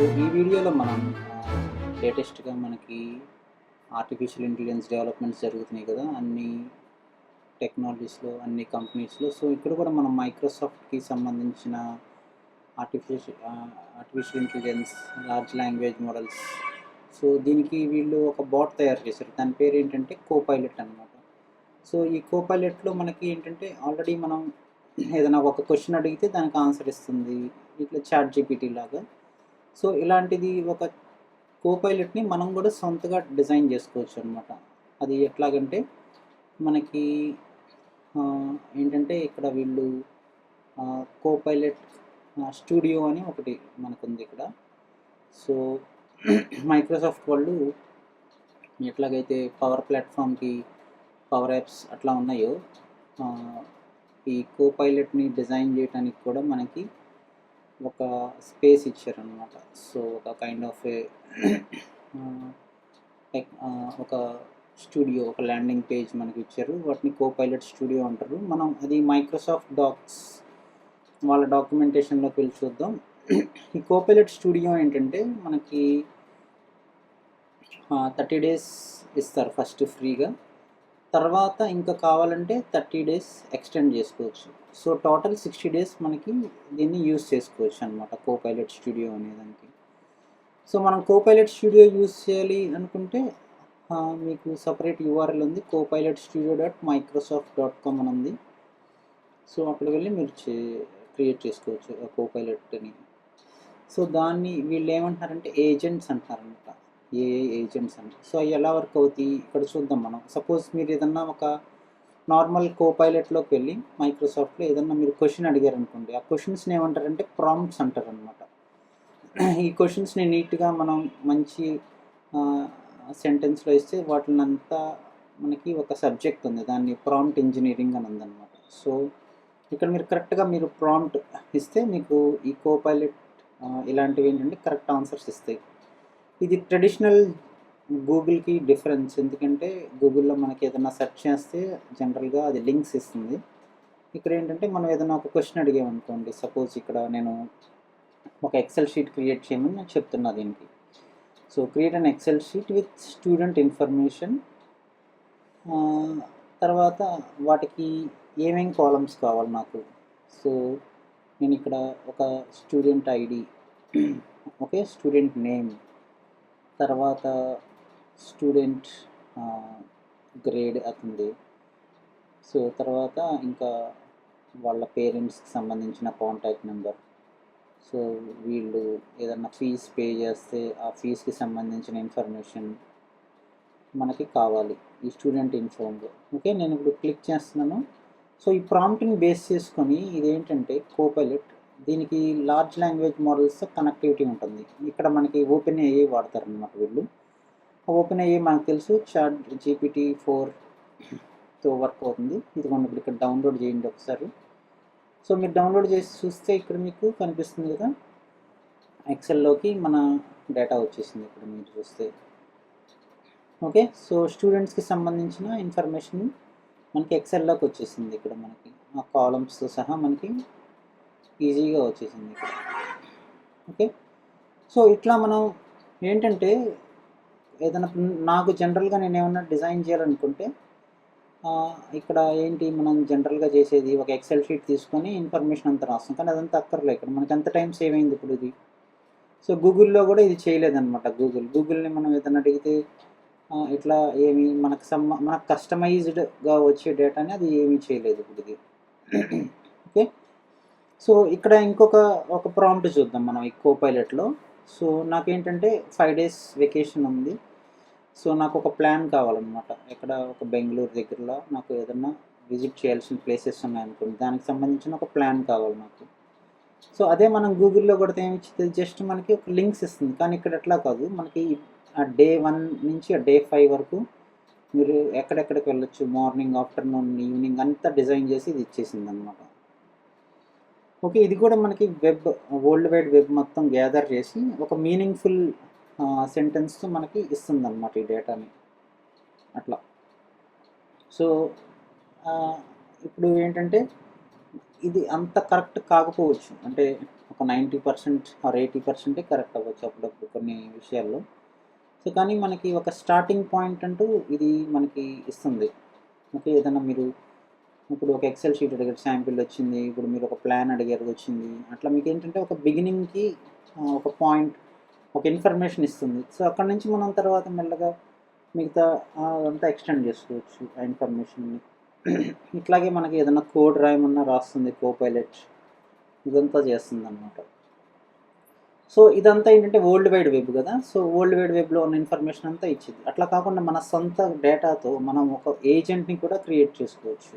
So ఈ వీడియోలో మనం లేటెస్ట్గా మనకి ఆర్టిఫిషియల్ ఇంటెలిజెన్స్ డెవలప్మెంట్స్ జరుగుతున్నాయి కదా అన్ని టెక్నాలజీస్లో అన్ని కంపెనీస్లో సో ఇక్కడ కూడా మనం మైక్రోసాఫ్ట్కి సంబంధించిన artificial artificial intelligence large language models so దీనికి వీళ్ళు ఒక బాట్ తయారు చేశారు. దాని పేరు ఏంటంటే కోపైలట్ అనమాట సో ఈ కోపైలట్లో మనకి ఏంటంటే ఆల్రెడీ మనం ఏదైనా ఒక క్వశ్చన్ అడిగితే దానికి ఆన్సర్ ఇస్తుంది. ఇట్లా చాట్ జీపీటీ లాగా. సో ఇలాంటిది ఒక కోపైలట్ని మనం కూడా సొంతగా డిజైన్ చేసుకోవచ్చు అనమాట అది ఎట్లాగంటే మనకి ఏంటంటే ఇక్కడ వీళ్ళు కోపైలట్ స్టూడియో అని ఒకటి మనకుంది ఇక్కడ. సో మైక్రోసాఫ్ట్ వాళ్ళు ఎట్లాగైతే పవర్ ప్లాట్ఫామ్కి పవర్ యాప్స్ అట్లా ఉన్నాయో ఈ కోపైలట్ని డిజైన్ చేయడానికి కూడా మనకి ఒక స్పేస్ ఇచ్చారనమాట సో ఒక కైండ్ ఆఫ్ ఏ ఒక స్టూడియో ఒక ల్యాండింగ్ పేజ్ మనకి ఇచ్చారు వాటిని కోపైలట్ స్టూడియో అంటారు. మనం అది మైక్రోసాఫ్ట్ డాక్స్ వాళ్ళ డాక్యుమెంటేషన్లోకి వెళ్ళి చూద్దాం. ఈ కోపైలట్ స్టూడియో ఏంటంటే మనకి uh, థర్టీ డేస్ ఇస్తారు ఫస్ట్ ఫ్రీగా తర్వాత ఇంకా కావాలంటే థర్టీ డేస్ ఎక్స్టెండ్ చేసుకోవచ్చు. సో టోటల్ సిక్స్టీ డేస్ మనకి దీన్ని యూస్ చేసుకోవచ్చు అనమాట కోపైలట్ స్టూడియో అనేదానికి సో మనం కోపైలట్ స్టూడియో యూస్ చేయాలి అనుకుంటే మీకు సపరేట్ యూఆర్ఎల్ ఉంది Copilot studio dot Microsoft dot com అని ఉంది. సో అక్కడికి వెళ్ళి మీరు చే క్రియేట్ చేసుకోవచ్చు ఆ కోపైలట్ని. సో దాన్ని వీళ్ళు ఏమంటున్నారంటే ఏజెంట్స్ అంటారనమాట ఏఏ ఏజెంట్స్ అని సో అవి ఎలా వర్క్ అవుతాయి? ఇక్కడ చూద్దాం మనం. సపోజ్ మీరు ఏదన్నా ఒక నార్మల్ కోపైలెట్లోకి వెళ్ళి మైక్రోసాఫ్ట్లో ఏదన్నా మీరు క్వశ్చన్ అడిగారు అనుకోండి ఆ క్వశ్చన్స్ని ఏమంటారంటే ప్రాంప్ట్స్ అంటారు అనమాట ఈ క్వశ్చన్స్ని నీట్గా మనం మంచి సెంటెన్స్లో ఇస్తే వాటిని అంతా మనకి ఒక సబ్జెక్ట్ ఉంది. దాన్ని ప్రాంప్ట్ ఇంజనీరింగ్ అని ఉందన్నమాట. సో ఇక్కడ మీరు కరెక్ట్గా మీరు ప్రాంప్ట్ ఇస్తే మీకు ఈ కోపైలెట్ ఇలాంటివి ఏంటంటే కరెక్ట్ ఆన్సర్స్ ఇస్తాయి. ఇది ట్రెడిషనల్ గూగుల్కి డిఫరెన్స్ ఎందుకంటే గూగుల్లో మనకి ఏదైనా సెర్చ్ చేస్తే జనరల్గా అది లింక్స్ ఇస్తుంది. ఇక్కడ ఏంటంటే మనం ఏదైనా ఒక క్వశ్చన్ అడిగామనుకోండి సపోజ్ ఇక్కడ నేను ఒక ఎక్సెల్ షీట్ క్రియేట్ చేయమని నేను చెప్తున్నా దీనికి. So create an Excel sheet with student information తర్వాత వాటికి ఏమేం కాలమ్స్ కావాలి నాకు? సో నేను ఇక్కడ ఒక student ID okay student name తర్వాత స్టూడెంట్ గ్రేడ్ అవుతుంది సో తర్వాత ఇంకా వాళ్ళ పేరెంట్స్కి సంబంధించిన కాంటాక్ట్ నెంబర్. సో వీళ్ళు ఏదన్నా ఫీజ్ పే చేస్తే ఆ ఫీజ్కి సంబంధించిన ఇన్ఫర్మేషన్ మనకి కావాలి. ఈ స్టూడెంట్ ఇన్ఫామ్లో ఓకే నేను ఇప్పుడు క్లిక్ చేస్తున్నాను. సో ఈ ప్రాంప్ట్ని బేస్ చేసుకొని ఇదేంటంటే కోపైలట్ దీనికి లార్జ్ లాంగ్వేజ్ మోడల్స్ కనెక్టివిటీ ఉంటుంది. ఇక్కడ మనకి ఓపెన్ ఏఏ వాడతారనమాట వీళ్ళు. ఓపెన్ ఏఏ మనకు తెలుసు చాట్ జీపీటీ ఫోర్తో వర్క్ అవుతుంది. ఇది మనం ఇప్పుడు ఇక్కడ డౌన్లోడ్ చేయండి ఒకసారి. సో మీరు డౌన్లోడ్ చేసి చూస్తే ఇక్కడ మీకు కనిపిస్తుంది కదా? ఎక్సెల్లోకి మన డేటా వచ్చేసింది ఇక్కడ మీరు చూస్తే. ఓకే సో స్టూడెంట్స్కి సంబంధించిన ఇన్ఫర్మేషన్ మనకి ఎక్సెల్లోకి వచ్చేసింది ఇక్కడ మనకి. ఆ కాలమ్స్తో సహా మనకి ఈజీగా వచ్చేసింది ఓకే? సో ఇట్లా మనం ఏంటంటే ఏదైనా నాకు జనరల్గా నేను ఏమన్నా డిజైన్ చేయాలనుకుంటే ఇక్కడ ఏంటి మనం జనరల్గా చేసేది? ఒక ఎక్సెల్ షీట్ తీసుకొని ఇన్ఫర్మేషన్ అంతా రాస్తాం. కానీ అదంతా అక్కర్లే. ఇక్కడ మనకి ఎంత టైం సేవ్ అయింది ఇప్పుడు ఇది? సో గూగుల్లో కూడా ఇది చేయలేదన్నమాట గూగుల్ గూగుల్ని మనం ఏదైనా అడిగితే ఇట్లా ఏమి మనకు సమ్మ మనకు కస్టమైజ్డ్గా వచ్చే డేటాని అది ఏమీ చేయలేదు ఇప్పుడు ఇది. సో ఇక్కడ ఇంకొక ఒక ప్రాంప్ట్ చూద్దాం మనం ఈ కోపైలట్లో సో నాకేంటంటే ఫైవ్ డేస్ వెకేషన్ ఉంది. సో నాకు ఒక ప్లాన్ కావాలన్నమాట. ఎక్కడ ఒక బెంగళూరు దగ్గరలో నాకు ఏదన్నా విజిట్ చేయాల్సిన ప్లేసెస్ ఉన్నాయనుకోండి దానికి సంబంధించిన ఒక ప్లాన్ కావాలి నాకు. సో అదే మనం గూగుల్లో కొడితే ఏమిచ్చింది? జస్ట్ మనకి ఒక లింక్స్ ఇస్తుంది. కానీ ఇక్కడ ఎట్లా కాదు మనకి ఆ డే వన్ నుంచి ఆ డే ఫైవ్ వరకు మీరు ఎక్కడెక్కడికి వెళ్ళొచ్చు? మార్నింగ్ ఆఫ్టర్నూన్ ఈవినింగ్ అంతా డిజైన్ చేసి ఇది ఇచ్చేసింది అనమాట ఓకే ఇది కూడా మనకి వెబ్ వరల్డ్ వైడ్ వెబ్ మొత్తం గ్యాదర్ చేసి ఒక మీనింగ్ఫుల్ సెంటెన్స్తో మనకి ఇస్తుంది అనమాట ఈ డేటాని. అట్లా. సో ఇప్పుడు ఏంటంటే ఇది అంత కరెక్ట్ కాకపోవచ్చు. అంటే ఒక ఒక నైంటీ పర్సెంట్ ఆర్ ఎయిటీ పర్సెంటే కరెక్ట్ అవ్వచ్చు అప్పుడప్పుడు కొన్ని విషయాల్లో. సో కానీ మనకి ఒక స్టార్టింగ్ పాయింట్ అంటూ ఇది మనకి ఇస్తుంది. ఓకే ఏదైనా మీరు ఇప్పుడు ఒక ఎక్సెల్ షీట్ అడిగారు శాంపిల్ వచ్చింది ఇప్పుడు మీరు ఒక ప్లాన్ అడిగారు వచ్చింది. అట్లా మీకు ఏంటంటే ఒక బిగినింగ్కి ఒక పాయింట్ ఒక ఇన్ఫర్మేషన్ ఇస్తుంది. సో అక్కడ నుంచి మనం తర్వాత మెల్లగా మిగతా అంతా అదంతా ఎక్స్టెండ్ చేసుకోవచ్చు ఆ ఇన్ఫర్మేషన్ని ఇట్లాగే మనకి ఏదైనా కోడ్ రాయమన్నా రాస్తుంది కో పైలట్ ఇదంతా చేస్తుంది అనమాట సో ఇదంతా ఏంటంటే వరల్డ్ వైడ్ వెబ్ కదా. సో వరల్డ్ వైడ్ వెబ్లో ఉన్న ఇన్ఫర్మేషన్ అంతా ఇచ్చింది. అట్లా కాకుండా మన సొంత డేటాతో మనం ఒక ఏజెంట్ని కూడా క్రియేట్ చేసుకోవచ్చు.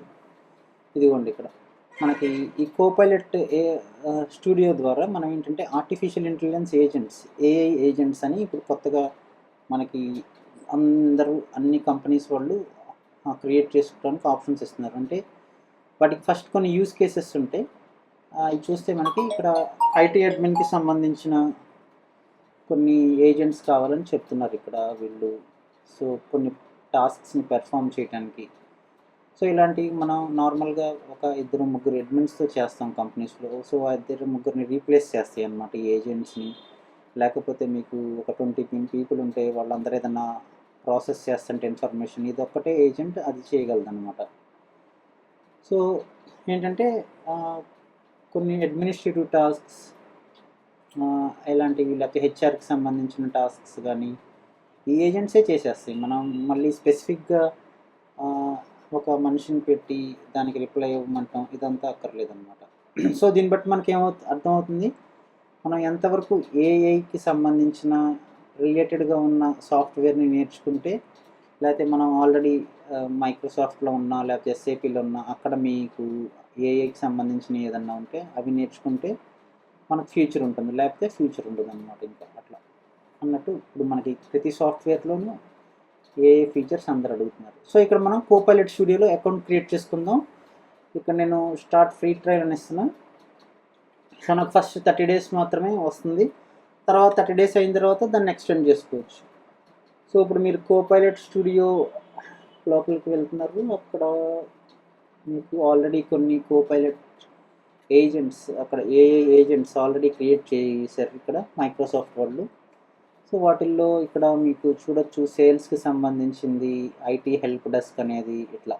ఇదిగోండి ఇక్కడ. మనకి ఈ కోపైలట్ ఏ స్టూడియో ద్వారా మనం ఏంటంటే artificial intelligence agents AI agents అని ఇప్పుడు కొత్తగా మనకి అందరూ అన్ని కంపెనీస్ వాళ్ళు క్రియేట్ చేసుకోవడానికి ఆప్షన్స్ ఇస్తున్నారు. అంటే వాటికి ఫస్ట్ కొన్ని యూస్ కేసెస్ ఉంటాయి ఇవి చూస్తే మనకి ఇక్కడ ఐటీ అడ్మిన్కి సంబంధించిన కొన్ని ఏజెంట్స్ కావాలని చెప్తున్నారు ఇక్కడ వీళ్ళు. సో కొన్ని టాస్క్స్ని పెర్ఫామ్ చేయడానికి సో ఇలాంటివి మనం నార్మల్గా ఒక ఇద్దరు ముగ్గురు అడ్మిన్స్తో చేస్తాం కంపెనీస్లో సో ఆ ఇద్దరు ముగ్గురిని రీప్లేస్ చేస్తాయి అన్నమాట ఈ ఏజెంట్స్ని. లేకపోతే మీకు ఒక ట్వంటీ పీపుల్ ఉంటే వాళ్ళందరూ ఏదైనా ప్రాసెస్ చేస్తుంటే ఇన్ఫర్మేషన్ ఇది ఒక్కటే ఏజెంట్ అది చేయగలదు అనమాట సో ఏంటంటే కొన్ని అడ్మినిస్ట్రేటివ్ టాస్క్స్ ఇలాంటివి లేకపోతే హెచ్ఆర్కి సంబంధించిన టాస్క్స్ కానీ ఈ ఏజెంట్సే చేసేస్తాయి. మనం మళ్ళీ స్పెసిఫిక్గా ఒక మనిషిని పెట్టి దానికి రిప్లై ఇవ్వమంటాం ఇదంతా అక్కర్లేదన్నమాట. సో దీన్ని బట్టి మనకి ఏమవు అర్థమవుతుంది? మనం ఎంతవరకు ఏఐకి సంబంధించిన రిలేటెడ్గా ఉన్న సాఫ్ట్వేర్ని నేర్చుకుంటే లేకపోతే మనం ఆల్రెడీ మైక్రోసాఫ్ట్లో ఉన్నా లేకపోతే ఎస్ఏపీలో ఉన్నా అక్కడ మీకు ఏఐకి సంబంధించిన ఏదన్నా ఉంటే అవి నేర్చుకుంటే మనకు ఫ్యూచర్ ఉంటుంది. లేకపోతే ఫ్యూచర్ ఉంటుంది అనమాట ఇంకా అట్లా. అన్నట్టు ఇప్పుడు మనకి ప్రతి సాఫ్ట్వేర్లోనూ ఏ ఫీచర్స్ అందరు అడుగుతున్నారు. సో ఇక్కడ మనం కోపైలట్ స్టూడియోలో అకౌంట్ క్రియేట్ చేసుకుందాం. ఇక్కడ నేను స్టార్ట్ ఫ్రీ ట్రయల్ అని ఇస్తున్నాను సో నాకు ఫస్ట్ థర్టీ డేస్ మాత్రమే వస్తుంది. తర్వాత థర్టీ డేస్ అయిన తర్వాత దాన్ని ఎక్స్టెండ్ చేసుకోవచ్చు. సో ఇప్పుడు మీరు కోపైలట్ స్టూడియో లోపలికి వెళ్తున్నారు. అక్కడ మీకు ఆల్రెడీ కొన్ని కోపైలట్ ఏజెంట్స్ అక్కడ ఏఏ ఏజెంట్స్ ఆల్రెడీ క్రియేట్ చేశారు ఇక్కడ మైక్రోసాఫ్ట్ వాళ్ళు. సో వాటిల్లో ఇక్కడ మీకు చూడొచ్చు సేల్స్కి సంబంధించింది ఐటీ హెల్ప్ డెస్క్ అనేది ఇట్లా.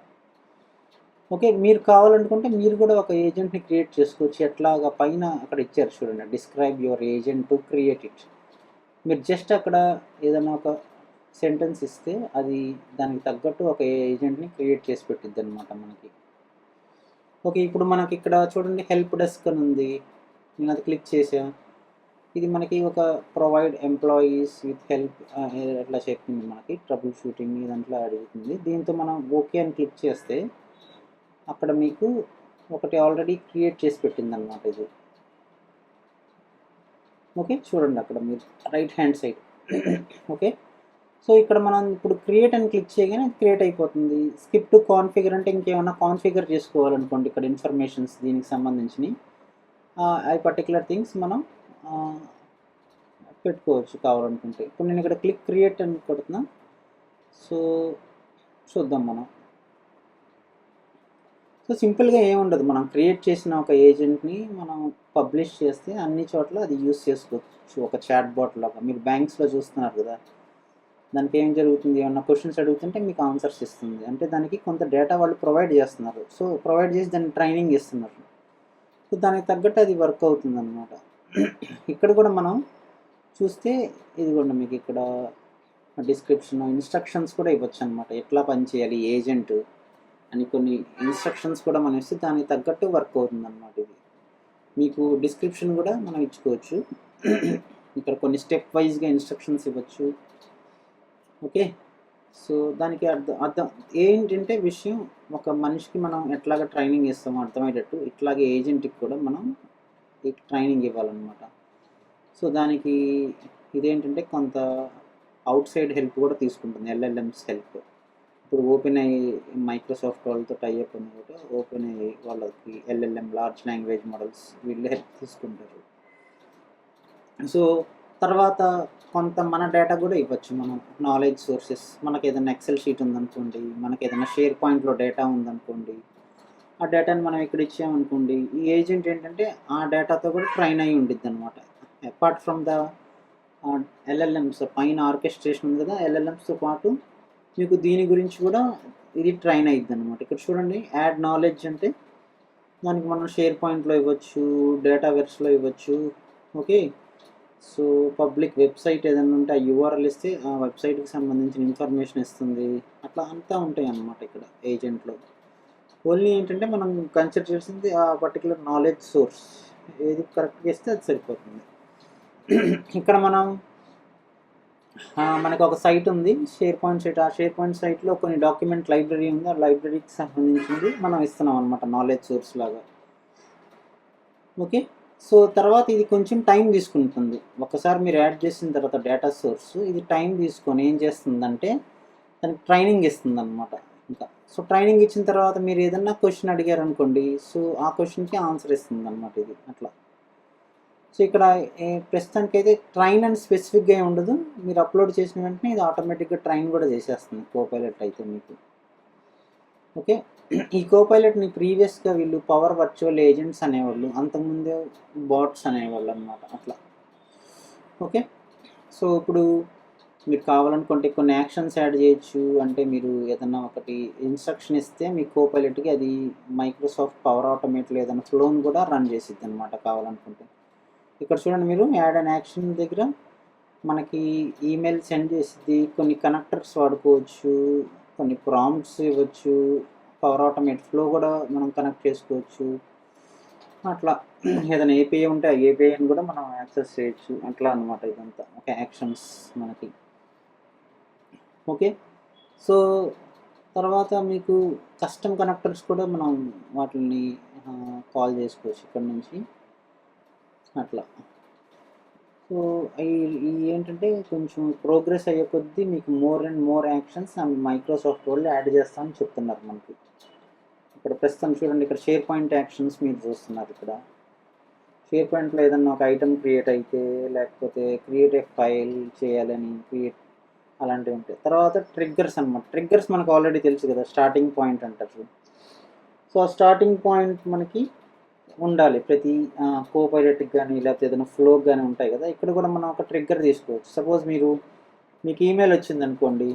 ఓకే మీరు కావాలనుకుంటే మీరు కూడా ఒక ఏజెంట్ని క్రియేట్ చేసుకోవచ్చు. ఎట్లాగా పైన అక్కడ ఇచ్చారు చూడండి describe your agent to create it. మీరు జస్ట్ అక్కడ ఏదైనా ఒక సెంటెన్స్ ఇస్తే అది దానికి తగ్గట్టు ఒక ఏజెంట్ని క్రియేట్ చేసి పెట్టిద్ది అనమాట మనకి. ఓకే ఇప్పుడు మనకి ఇక్కడ చూడండి హెల్ప్ డెస్క్ అని ఉంది. నేను అది క్లిక్ చేసాను ఇది మనకి ఒక ప్రొవైడ్ ఎంప్లాయీస్ విత్ హెల్ప్ అట్లా చెప్పింది మనకి? ట్రబుల్ షూటింగ్ ఇదంతా అడుగుతుంది దీంతో మనం ఓకే అని క్లిక్ చేస్తే అక్కడ మీకు ఒకటి ఆల్రెడీ క్రియేట్ చేసి పెట్టింది అనమాట ఇది. ఓకే చూడండి అక్కడ మీరు right hand side okay so ఇక్కడ మనం ఇప్పుడు క్రియేట్ అని క్లిక్ చేయగానే క్రియేట్ అయిపోతుంది. స్కిప్ టు కాన్ఫిగర్ అంటే ఇంకేమైనా కాన్ఫిగర్ చేసుకోవాలనుకోండి ఇక్కడ ఇన్ఫర్మేషన్స్ దీనికి సంబంధించినవి. ఐ పర్టికులర్ థింగ్స్ మనం పెట్టుకోవచ్చు కావాలనుకుంటే. ఇప్పుడు నేను ఇక్కడ క్లిక్ క్రియేట్ అని కొడుతున్నా. సో చూద్దాం మనం. సో సింపుల్గా ఏముండదు మనం క్రియేట్ చేసిన ఒక ఏజెంట్ని మనం పబ్లిష్ చేస్తే అన్ని చోట్ల అది యూస్ చేసుకోవచ్చు. ఒక చాట్ బాట్ లాగా. మీరు బ్యాంక్స్లో చూస్తున్నారు కదా. దానికి ఏం జరుగుతుంది? ఏమన్నా క్వశ్చన్స్ అడుగుతుంటే మీకు ఆన్సర్స్ ఇస్తుంది. అంటే దానికి కొంత డేటా వాళ్ళు ప్రొవైడ్ చేస్తున్నారు. సో ప్రొవైడ్ చేసి దాన్ని ట్రైనింగ్ ఇస్తున్నారు. సో దానికి తగ్గట్టు అది వర్క్ అవుతుంది అనమాట ఇక్కడ కూడా మనం చూస్తే ఇదిగోండి మీకు ఇక్కడ డిస్క్రిప్షన్ ఇన్స్ట్రక్షన్స్ కూడా ఇవ్వచ్చు అనమాట ఎట్లా పనిచేయాలి ఏజెంట్ అని కొన్ని ఇన్స్ట్రక్షన్స్ కూడా మనం ఇస్తే దానికి తగ్గట్టు వర్క్ అవుతుందన్నమాట ఇది. మీకు డిస్క్రిప్షన్ కూడా మనం ఇచ్చుకోవచ్చు. ఇక్కడ కొన్ని స్టెప్ వైజ్గా ఇన్స్ట్రక్షన్స్ ఇవ్వచ్చు. ఓకే? సో దానికి అర్థం అర్థం ఏంటంటే విషయం ఒక మనిషికి మనం ఎట్లాగ ట్రైనింగ్ ఇస్తామో అర్థమయ్యేటట్టు ఇట్లాగే ఏజెంట్కి కూడా మనం ట్రైనింగ్ ఇవ్వాలన్నమాట. సో దానికి ఇదేంటంటే కొంత అవుట్ సైడ్ హెల్ప్ కూడా తీసుకుంటుంది ఎల్ఎల్ఎంస్ హెల్ప్ ఇప్పుడు ఓపెన్ అయ్యి మైక్రోసాఫ్ట్ వాళ్ళతో టైఅప్ ఉంది కూడా ఓపెన్ అయ్యి వాళ్ళకి ఎల్ఎల్ఎం లార్జ్ లాంగ్వేజ్ మోడల్స్ వీళ్ళు హెల్ప్ తీసుకుంటారు. సో తర్వాత కొంత మన డేటా కూడా ఇవ్వచ్చు మనం నాలెడ్జ్ సోర్సెస్ మనకి ఏదైనా ఎక్సెల్ షీట్ ఉందనుకోండి మనకి ఏదైనా షేర్ పాయింట్లో డేటా ఉందనుకోండి ఆ డేటాని మనం ఇక్కడ ఇచ్చామనుకోండి ఈ ఏజెంట్ ఏంటంటే ఆ డేటాతో కూడా ట్రైన్ అయి ఉండిద్ది అనమాట అపార్ట్ ఫ్రమ్ ద ఎల్ఎల్ఎంస్ పైన ఆర్కెస్ట్రేషన్ ఉంది కదా ఎల్ఎల్ఎంస్తో పాటు మీకు దీని గురించి కూడా ఇది ట్రైన్ అయ్యిద్ది అనమాట ఇక్కడ చూడండి యాడ్ నాలెడ్జ్ అంటే దానికి మనం షేర్ పాయింట్లో ఇవ్వచ్చు డేటావేర్స్లో ఇవ్వచ్చు ఓకే సో పబ్లిక్ వెబ్సైట్ ఏదైనా ఉంటే ఆ యూఆర్ఎల్ ఇస్తే ఆ వెబ్సైట్కి సంబంధించిన ఇన్ఫర్మేషన్ ఇస్తుంది. అట్లా అంతా ఉంటాయి అన్నమాట ఇక్కడ ఏజెంట్లో ఓన్లీ ఏంటంటే మనం కన్సిడర్ చేసింది ఆ పర్టికులర్ నాలెడ్జ్ సోర్స్. ఏది కరెక్ట్గా ఇస్తే అది సరిపోతుంది. ఇక్కడ మనం మనకు ఒక సైట్ ఉంది షేర్ పాయింట్ సైట్. ఆ షేర్ పాయింట్ సైట్లో కొన్ని డాక్యుమెంట్ లైబ్రరీ ఉంది. ఆ లైబ్రరీకి సంబంధించింది మనం ఇస్తున్నాం అనమాట నాలెడ్జ్ సోర్స్ లాగా. ఓకే? సో తర్వాత ఇది కొంచెం టైం తీసుకుంటుంది. ఒకసారి మీరు యాడ్ చేసిన తర్వాత డేటా సోర్స్ ఇది టైం తీసుకొని ఏం చేస్తుందంటే దానికి ట్రైనింగ్ ఇస్తుంది అనమాట ఇంకా. సో ట్రైనింగ్ ఇచ్చిన తర్వాత మీరు ఏదన్నా క్వశ్చన్ అడిగారు అనుకోండి సో ఆ క్వశ్చన్కి ఆన్సర్ ఇస్తుంది అనమాట ఇది అట్లా. సో ఇక్కడ ప్రస్తుతానికి అయితే ట్రైన్ అని స్పెసిఫిక్గా ఉండదు మీరు అప్లోడ్ చేసిన వెంటనే ఇది ఆటోమేటిక్గా ట్రైన్ కూడా చేసేస్తుంది కోపైలట్ అయితే మీకు. ఓకే? ఈ కోపైలట్ని ప్రీవియస్గా వీళ్ళు పవర్ వర్చువల్ ఏజెంట్స్ అనేవాళ్ళు అంతకుముందే బాట్స్ అనేవాళ్ళు అనమాట అట్లా. ఓకే? సో ఇప్పుడు మీరు కావాలనుకుంటే కొన్ని యాక్షన్స్ యాడ్ చేయొచ్చు. అంటే మీరు ఏదన్నా ఒకటి ఇన్స్ట్రక్షన్ ఇస్తే మీ కోపైలట్కి అది మైక్రోసాఫ్ట్ పవర్ ఆటోమేట్లో ఏదైనా ఫ్లోన్ కూడా రన్ చేసిద్ది అనమాట కావాలనుకుంటే. ఇక్కడ చూడండి మీరు యాడ్ అండ్ యాక్షన్ దగ్గర మనకి ఈమెయిల్ సెండ్ చేసిద్ది. కొన్ని కనెక్టర్స్ వాడుకోవచ్చు కొన్ని ప్రాంప్ట్స్ ఇవ్వచ్చు పవర్ ఆటోమేట్ ఫ్లో కూడా మనం కనెక్ట్ చేసుకోవచ్చు. అట్లా ఏదైనా ఏపీఐ ఉంటే ఆ ఏపీఐని కూడా మనం యాక్సెస్ చేయొచ్చు. అట్లా అనమాట ఇదంతా. ఒక యాక్షన్స్ మనకి. ఓకే? సో తర్వాత మీకు కస్టమ్ కనెక్టర్స్ కూడా మనం వాటిని కాల్ చేసుకోవచ్చు ఇక్కడ నుంచి. అట్లా. సో ఈ ఏంటంటే కొంచెం ప్రోగ్రెస్ అయ్యే కొద్దీ మీకు more and more actions and Microsoft వాళ్ళు యాడ్ చేస్తామని చెప్తున్నారు మనకి. ఇక్కడ ప్రస్తుతం చూడండి ఇక్కడ షేర్ పాయింట్ యాక్షన్స్ మీరు చూస్తున్నారు ఇక్కడ. షేర్ పాయింట్లో ఏదన్నా ఒక ఐటమ్ క్రియేట్ అయితే లేకపోతే క్రియేట్ ఏ ఫైల్ చేయాలని క్రియేట్ అలాంటివి ఉంటాయి. తర్వాత ట్రిగ్గర్స్ అనమాట ట్రిగ్గర్స్ మనకు ఆల్రెడీ తెలుసు కదా స్టార్టింగ్ పాయింట్ అంటారు సో ఆ స్టార్టింగ్ పాయింట్ మనకి ఉండాలి. ప్రతి కోపైలట్కి కానీ లేకపోతే ఏదైనా ఫ్లోకి కానీ ఉంటాయి కదా ఇక్కడ కూడా మనం ఒక ట్రిగ్గర్ తీసుకోవచ్చు. సపోజ్ మీరు మీకు ఈమెయిల్ వచ్చింది అనుకోండి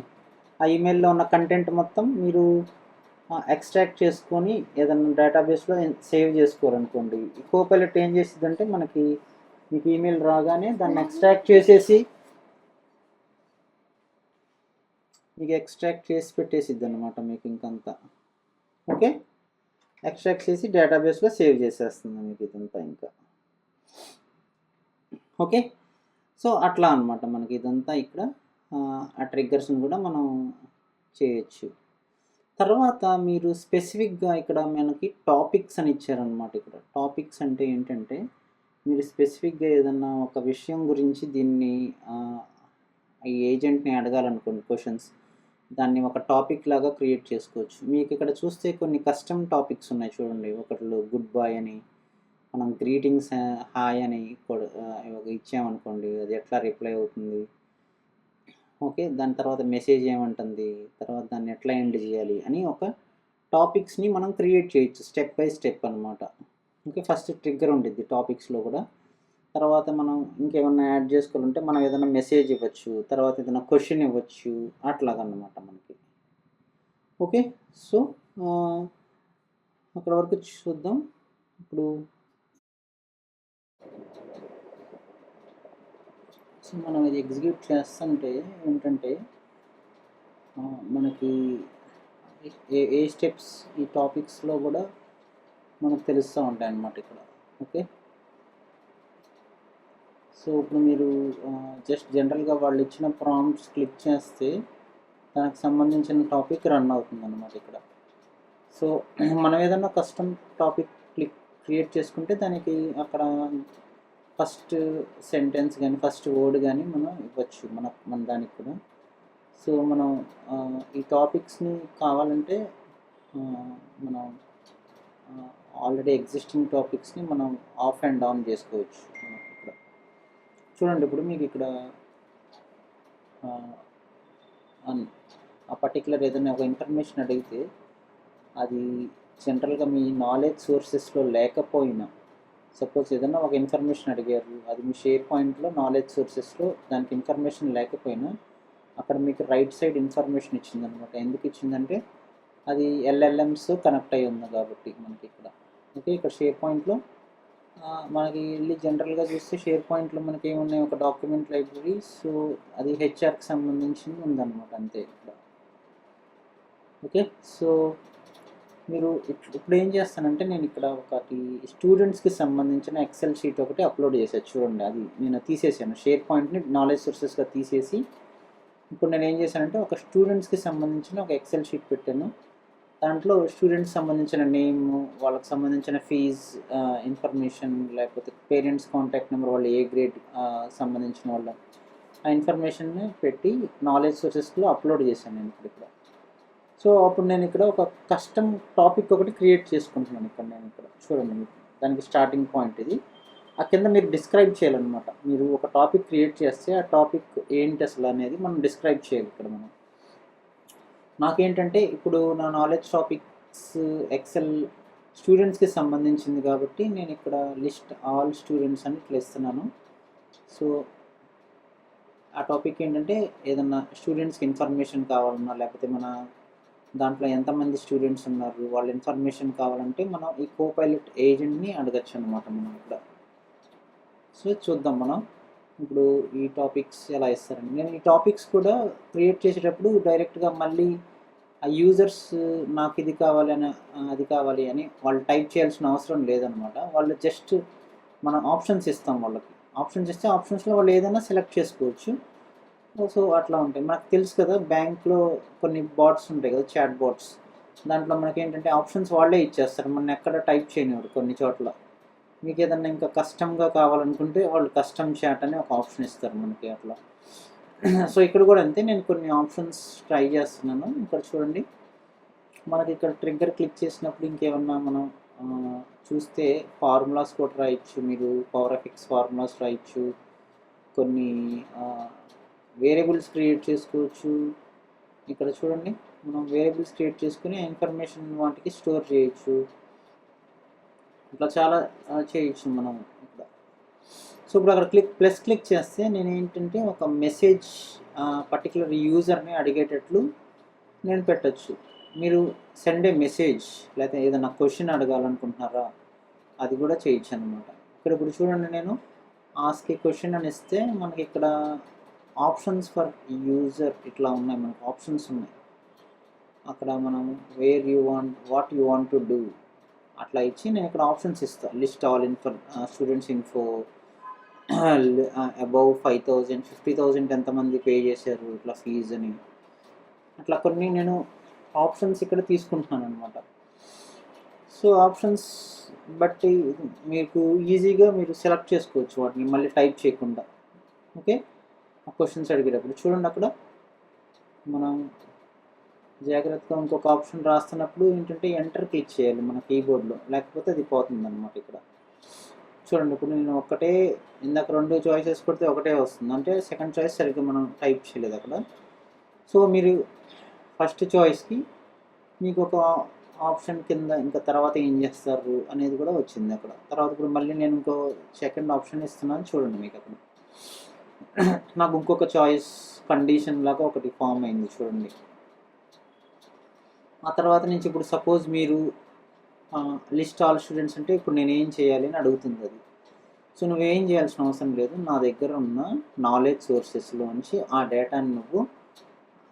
ఆ ఈమెయిల్లో ఉన్న కంటెంట్ మొత్తం మీరు ఎక్స్ట్రాక్ట్ చేసుకొని ఏదైనా డేటాబేస్లో సేవ్ చేసుకోవాలనుకోండి ఈ ఏం ఏం చేసిద్దంటే మనకి మీకు ఈమెయిల్ రాగానే దాన్ని ఎక్స్ట్రాక్ట్ చేసేసి మీకు ఎక్స్ట్రాక్ట్ చేసి పెట్టేసిద్ది అనమాట మీకు ఇంకంతా. ఓకే ఎక్స్ట్రాక్ట్ చేసి డేటాబేస్లో సేవ్ చేసేస్తుంది మీకు ఇదంతా ఇంకా. ఓకే సో అట్లా అనమాట మనకి ఇదంతా ఇక్కడ ఆ, ట్రిగ్గర్స్ని కూడా మనం చేయొచ్చు. తర్వాత మీరు స్పెసిఫిక్గా ఇక్కడ మనకి టాపిక్స్ అని ఇచ్చారనమాట ఇక్కడ. టాపిక్స్ అంటే ఏంటంటే మీరు స్పెసిఫిక్గా ఏదన్నా ఒక విషయం గురించి దీన్ని ఆ, ఈ ఏజెంట్ని అడగాలనుకోండి క్వశ్చన్స్ దాన్ని ఒక టాపిక్ లాగా క్రియేట్ చేసుకోవచ్చు. మీకు ఇక్కడ చూస్తే కొన్ని కస్టమ్ టాపిక్స్ ఉన్నాయి చూడండి. ఒకటిలో గుడ్ బాయ్ అని మనం గ్రీటింగ్స్ హాయ్ uh, అని కొడ- uh, ఇచ్చామనుకోండి అది ఎట్లా రిప్లై అవుతుంది? ఓకే దాని తర్వాత మెసేజ్ ఏమంటుంది? తర్వాత దాన్ని ఎట్లా ఎండ్ చేయాలి? అని ఒక టాపిక్స్ని మనం క్రియేట్ చేయొచ్చు స్టెప్ బై స్టెప్ అనమాట ఓకే ఫస్ట్ ట్రిగ్గర్ ఉంటుంది టాపిక్స్లో కూడా. తర్వాత మనం ఇంకేమన్నా యాడ్ చేసుకోవాలంటే మనం ఏదైనా మెసేజ్ ఇవ్వచ్చు తర్వాత ఏదైనా క్వశ్చన్ ఇవ్వచ్చు అట్లాగన్నమాట మనకి. ఓకే సో అక్కడ వరకు చూద్దాం. ఇప్పుడు సో మనం ఇది ఎగ్జిక్యూట్ చేస్తుంటే ఏంటంటే మనకి ఏ ఏ స్టెప్స్ ఈ టాపిక్స్లో కూడా మనకు తెలుస్తూ ఉంటాయి అన్నమాట ఇక్కడ. ఓకే సో ఇప్పుడు మీరు జస్ట్ జనరల్గా వాళ్ళు ఇచ్చిన ప్రాంప్ట్స్ క్లిక్ చేస్తే దానికి సంబంధించిన టాపిక్ రన్ అవుతుంది అనమాట ఇక్కడ. సో మనం ఏదైనా కస్టమ్ టాపిక్ క్లిక్ క్రియేట్ చేసుకుంటే దానికి అక్కడ ఫస్ట్ సెంటెన్స్ కానీ ఫస్ట్ వర్డ్ కానీ మనం ఇవ్వచ్చు మన మన దానికి కూడా. సో మనం ఈ టాపిక్స్ని కావాలంటే మనం ఆల్రెడీ ఎగ్జిస్టింగ్ టాపిక్స్ని మనం ఆఫ్ అండ్ ఆన్ చేసుకోవచ్చు. చూడండి ఇప్పుడు మీకు ఇక్కడ ఆ, అన్- ఆ పర్టికులర్ ఏదైనా ఒక ఇన్ఫర్మేషన్ అడిగితే అది జనరల్గా మీ నాలెడ్జ్ సోర్సెస్లో లేకపోయినా సపోజ్ ఏదైనా ఒక ఇన్ఫర్మేషన్ అడిగారు అది మీ షేర్ పాయింట్లో నాలెడ్జ్ సోర్సెస్లో దానికి ఇన్ఫర్మేషన్ లేకపోయినా అక్కడ మీకు రైట్ సైడ్ ఇన్ఫర్మేషన్ ఇచ్చిందనమాట. ఎందుకు ఇచ్చిందంటే అది ఎల్ఎల్ఎమ్స్ కనెక్ట్ అయి ఉంది కాబట్టి మనకి ఇక్కడ. ఓకే ఇక్కడ షేర్ పాయింట్లో మనకి వెళ్ళి జనరల్గా చూస్తే షేర్ పాయింట్లో మనకి ఏమున్నాయి? ఒక డాక్యుమెంట్ లైబ్రరీ సో అది హెచ్ఆర్కి సంబంధించింది ఉందన్నమాట అంతే ఇక్కడ. ఓకే సో మీరు ఇప్పుడు ఏం చేస్తానంటే నేను ఇక్కడ ఒకటి స్టూడెంట్స్కి సంబంధించిన ఎక్సెల్ షీట్ ఒకటి అప్లోడ్ చేశాను చూడండి అది నేను తీసేసాను షేర్ పాయింట్ని నాలెడ్జ్ సోర్సెస్గా తీసేసి ఇప్పుడు నేను ఏం చేశానంటే ఒక స్టూడెంట్స్కి సంబంధించిన ఒక ఎక్సెల్ షీట్ పెట్టాను. దాంట్లో స్టూడెంట్స్ సంబంధించిన నేమ్ వాళ్ళకి సంబంధించిన ఫీజ్ ఇన్ఫర్మేషన్ లేకపోతే పేరెంట్స్ కాంటాక్ట్ నెంబర్ వాళ్ళు ఏ గ్రేడ్ సంబంధించిన వాళ్ళ ఆ ఇన్ఫర్మేషన్ని పెట్టి నాలెడ్జ్ సోర్సెస్లో అప్లోడ్ చేశాను నేను ఇప్పుడు ఇక్కడ. సో అప్పుడు నేను ఇక్కడ ఒక కస్టమ్ టాపిక్ ఒకటి క్రియేట్ చేసుకుంటున్నాను ఇక్కడ నేను ఇక్కడ. చూడండి మీకు దానికి స్టార్టింగ్ పాయింట్ ఇది. ఆ కింద మీరు డిస్క్రైబ్ చేయాలన్నమాట. మీరు ఒక టాపిక్ క్రియేట్ చేస్తే ఆ టాపిక్ ఏంటి అసలు అనేది మనం డిస్క్రైబ్ చేయాలి ఇక్కడ మనం. నాకేంటంటే ఇప్పుడు నా నాలెడ్జ్ టాపిక్స్ ఎక్సెల్ స్టూడెంట్స్కి సంబంధించింది కాబట్టి నేను ఇక్కడ లిస్ట్ ఆల్ స్టూడెంట్స్ అని ఇట్లా ఇస్తున్నాను సో ఆ టాపిక్ ఏంటంటే ఏదన్నా స్టూడెంట్స్కి ఇన్ఫర్మేషన్ కావాలన్నా లేకపోతే మన దాంట్లో ఎంతమంది స్టూడెంట్స్ ఉన్నారు వాళ్ళ ఇన్ఫర్మేషన్ కావాలంటే మనం ఈ కోపైలట్ ఏజెంట్ని అడగచ్చు అనమాట మనం ఇక్కడ. సో చూద్దాం మనం. ఇప్పుడు ఈ టాపిక్స్ ఎలా ఇస్తారండి? నేను ఈ టాపిక్స్ కూడా క్రియేట్ చేసేటప్పుడు డైరెక్ట్గా మళ్ళీ ఆ యూజర్స్ నాకు ఇది కావాలి అని అది కావాలి అని వాళ్ళు టైప్ చేయాల్సిన అవసరం లేదనమాట. వాళ్ళు జస్ట్ మనం ఆప్షన్స్ ఇస్తాం వాళ్ళకి. ఆప్షన్స్ ఇస్తే ఆప్షన్స్లో వాళ్ళు ఏదైనా సెలెక్ట్ చేసుకోవచ్చు. సో అట్లా ఉంటాయి. మనకు తెలుసు కదా బ్యాంక్లో కొన్ని బాట్స్ ఉంటాయి కదా చాట్ బాట్స్ దాంట్లో మనకి ఏంటంటే ఆప్షన్స్ వాళ్ళే ఇచ్చేస్తారు. మనం ఎక్కడ టైప్ చేయనివాడు కొన్ని చోట్ల. మీకు ఏదన్నా ఇంకా కష్టంగా కావాలనుకుంటే వాళ్ళు కస్టమ్ చాట్ అని ఒక ఆప్షన్ ఇస్తారు మనకి అట్లా. సో ఇక్కడ కూడా అంతే నేను కొన్ని ఆప్షన్స్ ట్రై చేస్తున్నాను. ఇక్కడ చూడండి. మనకి ఇక్కడ ట్రిగ్గర్ క్లిక్ చేసినప్పుడు ఇంకేమన్నా మనం చూస్తే ఫార్ములాస్ కూడా రాయొచ్చు. మీరు పవర్ ఎఫెక్ట్స్ ఫార్ములాస్ రాయొచ్చు. కొన్ని వేరియబుల్స్ క్రియేట్ చేసుకోవచ్చు. ఇక్కడ చూడండి. మనం వేరియబుల్స్ క్రియేట్ చేసుకుని ఇన్ఫర్మేషన్ వాటికి స్టోర్ చేయొచ్చు. ఇట్లా చాలా చేయొచ్చు మనం ఇక్కడ సో ఇప్పుడు అక్కడ క్లిక్ ప్లస్ క్లిక్ చేస్తే నేను ఏంటంటే ఒక మెసేజ్ పర్టికులర్ యూజర్ని అడిగేటట్లు నేను పెట్టచ్చు. మీరు సెండ్ ఏ మెసేజ్ లేకపోతే ఏదైనా క్వశ్చన్ అడగాలనుకుంటున్నారా అది కూడా చేయొచ్చు అనమాట ఇక్కడ ఇప్పుడు చూడండి నేను ఆస్క్ క్వశ్చన్ అని ఇస్తే మనకి ఇక్కడ ఆప్షన్స్ ఫర్ యూజర్ ఇట్లా ఉన్నాయి మనకు ఆప్షన్స్ ఉన్నాయి. అక్కడ మనం where you want what you want to do. అట్లా ఇచ్చి నేను ఇక్కడ ఆప్షన్స్ ఇస్తాను list all info students info above five thousand fifty thousand ఎంతమంది పే చేశారు ఇట్లా ఫీజు అని. అట్లా కొన్ని నేను ఆప్షన్స్ ఇక్కడ తీసుకుంటున్నాను అనమాట సో ఆప్షన్స్ బట్టి మీకు ఈజీగా మీరు సెలెక్ట్ చేసుకోవచ్చు వాటిని మళ్ళీ టైప్ చేయకుండా. ఓకే? క్వశ్చన్స్ అడిగేటప్పుడు చూడండి అక్కడ. మనం జాగ్రత్తగా ఇంకొక ఆప్షన్ రాస్తున్నప్పుడు ఏంటంటే ఎంటర్ క్లిక్ చేయాలి మన కీబోర్డ్లో లేకపోతే అది పోతుంది అనమాట ఇక్కడ. చూడండి ఇప్పుడు నేను ఒకటే ఇందాక రెండు చాయిసెస్ కొడితే ఒకటే వస్తుంది. అంటే సెకండ్ చాయిస్ సరిగ్గా మనం టైప్ చేయలేదు అక్కడ. సో మీరు ఫస్ట్ చాయిస్కి మీకు ఒక ఆప్షన్ కింద ఇంకా తర్వాత ఏం చేస్తారు అనేది కూడా వచ్చింది అక్కడ. తర్వాత ఇప్పుడు మళ్ళీ నేను ఇంకో సెకండ్ ఆప్షన్ ఇస్తున్నాను చూడండి మీకు అక్కడ. నాకు ఇంకొక చాయిస్ కండిషన్ లాగా ఒకటి ఫామ్ అయింది చూడండి. ఆ తర్వాత నుంచి ఇప్పుడు సపోజ్ మీరు లిస్ట్ ఆల్ స్టూడెంట్స్ అంటే ఇప్పుడు నేను ఏం చేయాలి అని అడుగుతుంది అది. సో నువ్వేం చేయాల్సిన అవసరం లేదు. నా దగ్గర ఉన్న నాలెడ్జ్ సోర్సెస్లోంచి ఆ డేటాని నువ్వు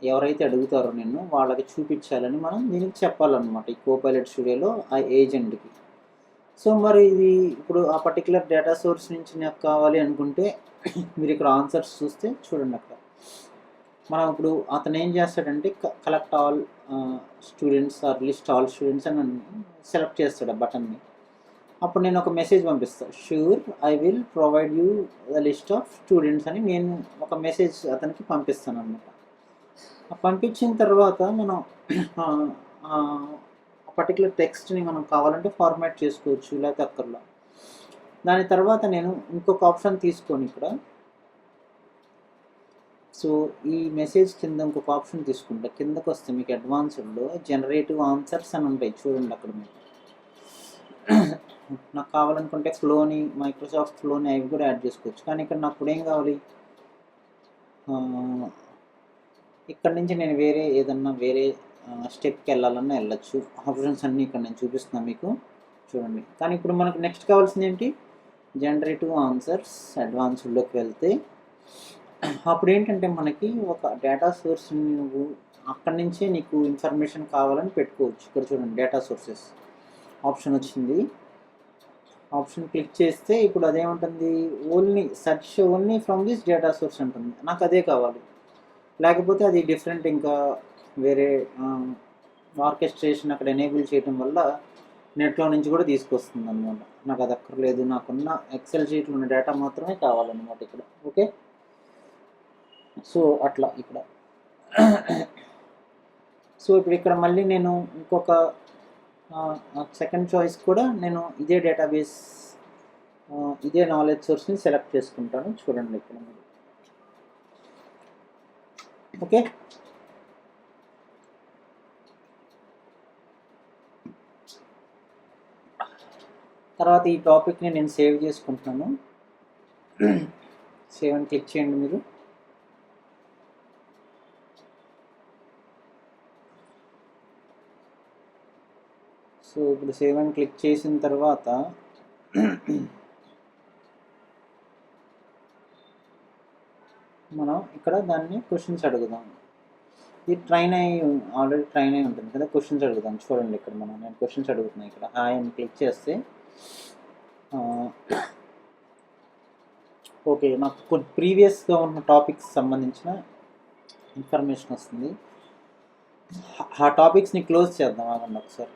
ఎవరైతే అడుగుతారో నిన్ను వాళ్ళకి చూపించాలని మనం దీనికి చెప్పాలన్నమాట. ఈ కోపైలట్ స్టూడియోలో ఆ ఏజెంట్కి సో మరి ఇది ఇప్పుడు ఆ పర్టికులర్ డేటా సోర్స్ నుంచి నాకు కావాలి అనుకుంటే మీరు ఇక్కడ ఆన్సర్స్ చూస్తే చూడండి అక్కడ. మనం ఇప్పుడు అతను ఏం చేస్తాడంటే collect all students or list all students అని సెలెక్ట్ చేస్తాడు ఆ బటన్ని అప్పుడు నేను ఒక మెసేజ్ పంపిస్తాను sure I will provide you the list of students అని నేను ఒక మెసేజ్ అతనికి పంపిస్తాను అనమాట పంపించిన తర్వాత మనం పర్టికులర్ టెక్స్ట్ని మనం కావాలంటే ఫార్మాట్ చేసుకోవచ్చు లేకపోతే అక్కర్లో. దాని తర్వాత నేను ఇంకొక ఆప్షన్ తీసుకొని ఇక్కడ సో ఈ మెసేజ్ కింద ఇంకొక ఆప్షన్ తీసుకుంటే కిందకు వస్తే మీకు అడ్వాన్స్డ్లో జనరేటివ్ ఆన్సర్స్ అని ఉంటాయి చూడండి అక్కడ మీకు. నాకు కావాలనుకుంటే ఫ్లోని మైక్రోసాఫ్ట్ ఫ్లోని అవి కూడా యాడ్ చేసుకోవచ్చు. కానీ ఇక్కడ నాకు ఇప్పుడు ఏం కావాలి? ఇక్కడ నుంచి నేను వేరే ఏదన్నా వేరే స్టెప్కి వెళ్ళాలన్నా వెళ్ళచ్చు. ఆప్షన్స్ అన్నీ ఇక్కడ నేను చూపిస్తున్నాను మీకు. చూడండి. కానీ ఇప్పుడు మనకు నెక్స్ట్ కావాల్సింది ఏంటి? జనరేటివ్ ఆన్సర్స్ అడ్వాన్స్డ్లోకి వెళ్తే అప్పుడు ఏంటంటే మనకి ఒక డేటా సోర్స్ నువ్వు అక్కడి నుంచే నీకు ఇన్ఫర్మేషన్ కావాలని పెట్టుకోవచ్చు. ఇక్కడ చూడండి డేటా సోర్సెస్ ఆప్షన్ వచ్చింది. ఆప్షన్ క్లిక్ చేస్తే ఇప్పుడు అదేమంటుంది? Only search only from this data source ఉంటుంది నాకు అదే కావాలి. లేకపోతే అది డిఫరెంట్ ఇంకా వేరే ఆర్కెస్ట్రేషన్ అక్కడ ఎనేబుల్ చేయడం వల్ల నెట్లో నుంచి కూడా తీసుకొస్తుంది అనమాట నాకు అది అక్కర్లేదు. నాకున్న ఎక్సెల్ షీట్లో ఉన్న డేటా మాత్రమే కావాలన్నమాట ఇక్కడ. ఓకే సో అట్లా ఇక్కడ. సో ఇప్పుడు ఇక్కడ మళ్ళీ నేను ఇంకొక సెకండ్ చాయిస్ కూడా నేను ఇదే డేటాబేస్ ఇదే నాలెడ్జ్ సోర్స్ని సెలెక్ట్ చేసుకుంటాను. చూడండి ఇక్కడ మీరు ఓకే? తర్వాత ఈ టాపిక్ని నేను సేవ్ చేసుకుంటున్నాను. సేవ్ అని క్లిక్ చేయండి మీరు. సో ఇప్పుడు సేవ్ అండ్ క్లిక్ చేసిన తర్వాత మనం ఇక్కడ దాన్ని క్వశ్చన్స్ అడుగుదాం. ఇది ట్రైన్ అయి ఆల్రెడీ ట్రైన్ అయి ఉంటుంది కదా క్వశ్చన్స్ అడుగుదాం. చూడండి ఇక్కడ మనం నేను క్వశ్చన్స్ అడుగుతున్నాను ఇక్కడ. హాయ్ అని క్లిక్ చేస్తే ఓకే నాకు కొన్ని ప్రీవియస్గా ఉన్న టాపిక్స్ సంబంధించిన ఇన్ఫర్మేషన్ వస్తుంది. ఆ టాపిక్స్ని క్లోజ్ చేద్దాం ఆగండి ఒకసారి.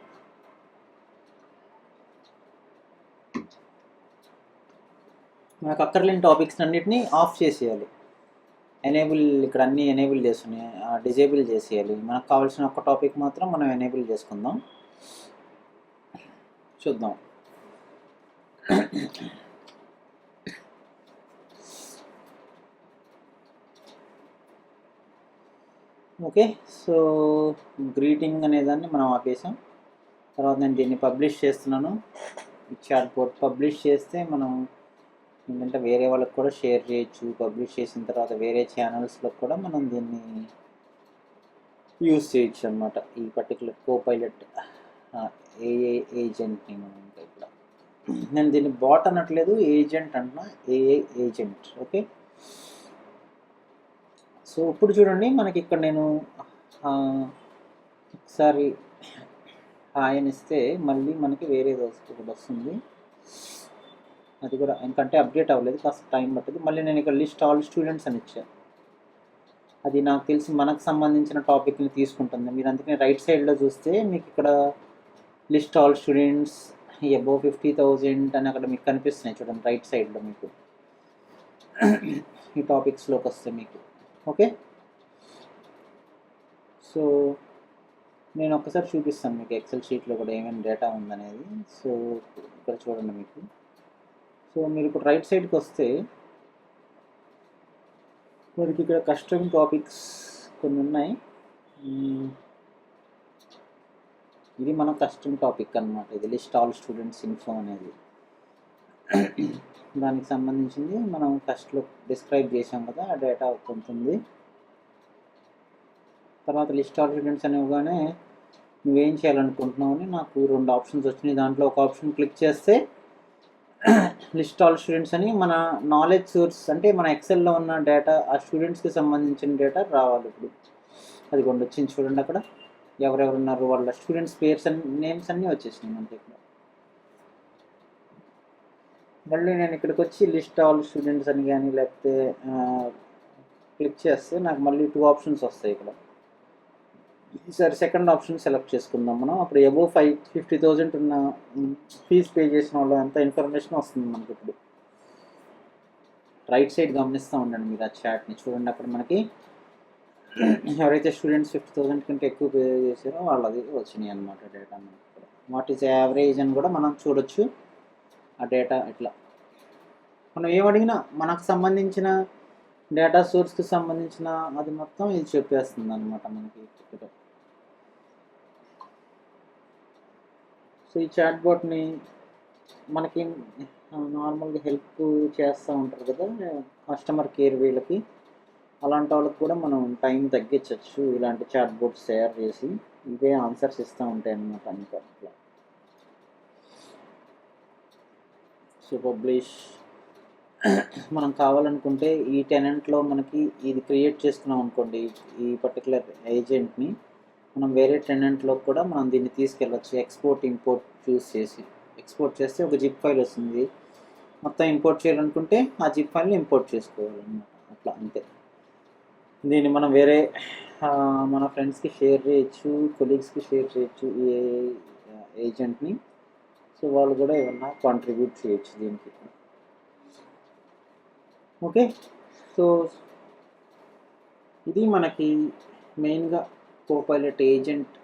మనకు అక్కర్లేని టాపిక్స్ అన్నిటిని ఆఫ్ చేసేయాలి. ఎనేబుల్ ఇక్కడ అన్నీ ఎనేబుల్ చేస్తున్నాయి. డిజేబుల్ చేసేయాలి. మనకు కావాల్సిన ఒక టాపిక్ మాత్రం మనం ఎనేబుల్ చేసుకుందాం. చూద్దాం. ఓకే సో గ్రీటింగ్ అనేదాన్ని మనం ఆపేసాం. తర్వాత నేను దీన్ని పబ్లిష్ చేస్తున్నాను. ఈ చాట్ బోర్డ్ పబ్లిష్ చేస్తే మనం ఏంటంటే వేరే వాళ్ళకి కూడా షేర్ చేయొచ్చు పబ్లిష్ చేసిన తర్వాత వేరే ఛానల్స్లో కూడా మనం దీన్ని యూస్ చేయొచ్చు అనమాట ఈ పర్టికులర్ కో పైలట్ ఏఏ ఏజెంట్ని మనం ఇక్కడ. నేను దీన్ని బాట్ అనట్లేదు ఏజెంట్ అంటున్నా ఏఏ ఏజెంట్ ఓకే? సో ఇప్పుడు చూడండి మనకి ఇక్కడ నేను ఒకసారి హాయ్ ఇస్తే మళ్ళీ మనకి వేరేది వస్తు- ఒకటి వస్తుంది అది కూడా ఎందుకంటే అప్డేట్ అవ్వలేదు కాస్త టైం పట్టింది మళ్ళీ నేను ఇక్కడ లిస్ట్ ఆల్ స్టూడెంట్స్ అని ఇచ్చాను. అది నాకు తెలిసి మనకు సంబంధించిన టాపిక్ని తీసుకుంటుంది. మీరు అందుకని రైట్ సైడ్లో చూస్తే మీకు ఇక్కడ list all students above fifty thousand అని అక్కడ మీకు కనిపిస్తున్నాయి చూడండి రైట్ సైడ్లో మీకు. ఈ టాపిక్స్లోకి వస్తే మీకు. ఓకే సో నేను ఒక్కసారి చూపిస్తాను మీకు ఎక్సెల్ షీట్లో కూడా ఏమేమి డేటా ఉందనేది. సో ఇక్కడ చూడండి మీకు. సో మీరు ఇప్పుడు రైట్ సైడ్కి వస్తే మనకి ఇక్కడ కస్టమ్ టాపిక్స్ కొన్ని ఉన్నాయి. ఇది మన కస్టమ్ టాపిక్ అన్నమాట. ఇది లిస్ట్ ఆల్ స్టూడెంట్స్ ఇన్ఫో అనేది. దానికి సంబంధించింది మనం ఫస్ట్లో డిస్క్రైబ్ చేసాం కదా ఆ డేటా కొంత తర్వాత లిస్ట్ ఆల్ స్టూడెంట్స్ అనేవిగానే నువ్వేం చేయాలనుకుంటున్నావు అని నాకు రెండు ఆప్షన్స్ వచ్చినాయి. దాంట్లో ఒక ఆప్షన్ క్లిక్ చేస్తే లిస్ట్ ఆల్ స్టూడెంట్స్ అని మన నాలెడ్జ్ సోర్స్ అంటే మన ఎక్సెల్లో ఉన్న డేటా ఆ స్టూడెంట్స్కి సంబంధించిన డేటా రావాలి ఇప్పుడు. అది కొండ వచ్చింది చూడండి అక్కడ. ఎవరెవరు ఉన్నారు? వాళ్ళ స్టూడెంట్స్ పేర్స్ అన్ని నేమ్స్ అన్నీ వచ్చేసినాయి మనకి ఇక్కడ. మళ్ళీ నేను ఇక్కడికి వచ్చి లిస్ట్ ఆల్ స్టూడెంట్స్ అని కానీ లేకపోతే క్లిక్ చేస్తే నాకు మళ్ళీ టూ ఆప్షన్స్ వస్తాయి ఇక్కడ. ఈసారి సెకండ్ ఆప్షన్ సెలెక్ట్ చేసుకుందాం మనం. అప్పుడు ఎబో ఫైవ్ ఫిఫ్టీ థౌజండ్ ఉన్న ఫీజ్ పే చేసిన వాళ్ళు అంత ఇన్ఫర్మేషన్ వస్తుంది మనకి ఇప్పుడు. రైట్ సైడ్ గమనిస్తూ ఉండండి మీరు ఆ చాట్ని చూడండి అక్కడ మనకి ఎవరైతే స్టూడెంట్స్ ఫిఫ్టీ థౌసండ్ కంటే ఎక్కువ పే చేశారో వాళ్ళది వచ్చినాయి అనమాట డేటా మనకి వాట్ ఈస్ యావరేజ్ అని కూడా మనం చూడొచ్చు. ఆ డేటా ఇట్లా. మనం ఏమడిగినా మనకు సంబంధించిన డేటా సోర్స్కి సంబంధించిన అది మొత్తం ఇది చెప్పేస్తుంది అనమాట మనకి. సో ఈ చాట్ బోట్ని మనకి నార్మల్గా హెల్ప్ చేస్తూ ఉంటారు కదా కస్టమర్ కేర్ వీళ్ళకి. అలాంటి వాళ్ళకి కూడా మనం టైం తగ్గించవచ్చు ఇలాంటి చాట్ బోర్డ్స్ తయారు చేసి. ఇవే ఆన్సర్స్ ఇస్తూ ఉంటాయి అన్నమాట ఇంకా అట్లా సో పబ్లిష్ మనం కావాలనుకుంటే ఈ టెనెంట్లో మనకి ఇది క్రియేట్ చేసుకున్నాం అనుకోండి ఈ పర్టికులర్ ఏజెంట్ని మనం వేరే టెండెంట్లో కూడా మనం దీన్ని తీసుకెళ్ళచ్చు ఎక్స్పోర్ట్ ఇంపోర్ట్ చూస్ చేసి. ఎక్స్పోర్ట్ చేస్తే ఒక జిప్ ఫైల్ వస్తుంది. మొత్తం ఇంపోర్ట్ చేయాలనుకుంటే ఆ జిప్ ఫైల్ని ఇంపోర్ట్ చేసుకోవాలన్నమాట. అట్లా అంతే. దీన్ని మనం వేరే మన ఫ్రెండ్స్కి షేర్ చేయొచ్చు కొలీగ్స్కి షేర్ చేయొచ్చు ఏ ఏజెంట్ని సో వాళ్ళు కూడా ఏమన్నా కాంట్రిబ్యూట్ చేయొచ్చు దీనికి. ఓకే? సో ఇది మనకి మెయిన్గా కోపైలట్ ఏజెంట్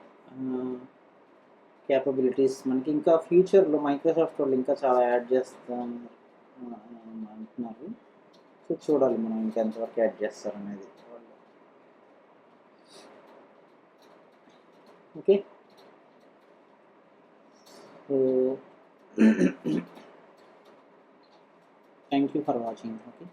క్యాపబిలిటీస్ మనకి ఇంకా ఫ్యూచర్లో మైక్రోసాఫ్ట్ వాళ్ళు ఇంకా చాలా యాడ్ చేస్తాం ఆ, అంటున్నారు. సో చూడాలి మనం ఇంకా ఎంతవరకు యాడ్ చేస్తారు అనేది. వాళ్ళు okay? So thank you for watching okay